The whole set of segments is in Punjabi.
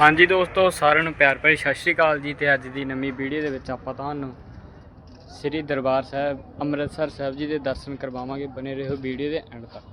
ਹਾਂਜੀ ਦੋਸਤੋ ਸਾਰਿਆਂ ਨੂੰ ਪਿਆਰ ਭਰੀ ਸਤਿ ਸ਼੍ਰੀ ਅਕਾਲ ਜੀ ਤੇ ਅੱਜ ਦੀ ਨਵੀਂ ਵੀਡੀਓ ਦੇ ਵਿੱਚ ਆਪਾਂ ਤੁਹਾਨੂੰ ਸ੍ਰੀ ਦਰਬਾਰ ਸਾਹਿਬ ਅੰਮ੍ਰਿਤਸਰ ਸਾਹਿਬ ਜੀ ਦੇ ਦਰਸ਼ਨ ਕਰਵਾਵਾਂਗੇ ਬਨੇ ਰਹੋ ਵੀਡੀਓ ਦੇ ਐਂਡ ਤੱਕ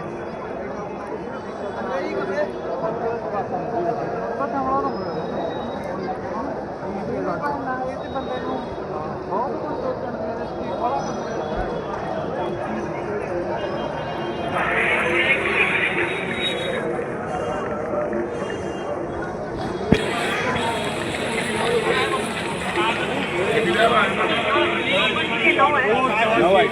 નવાય નવાય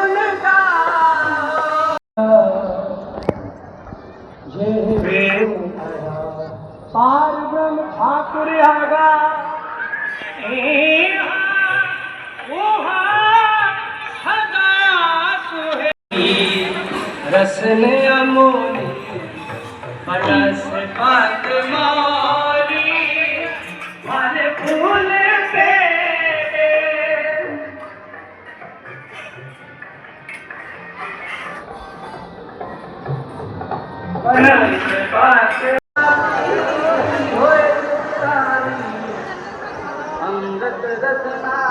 موری پاتی پھول سے Deus é mais.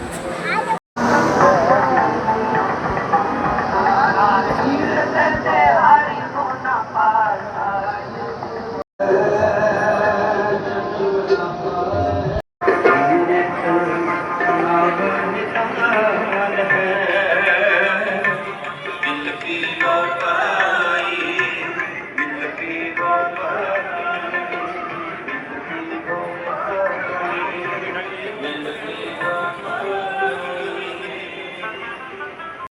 over.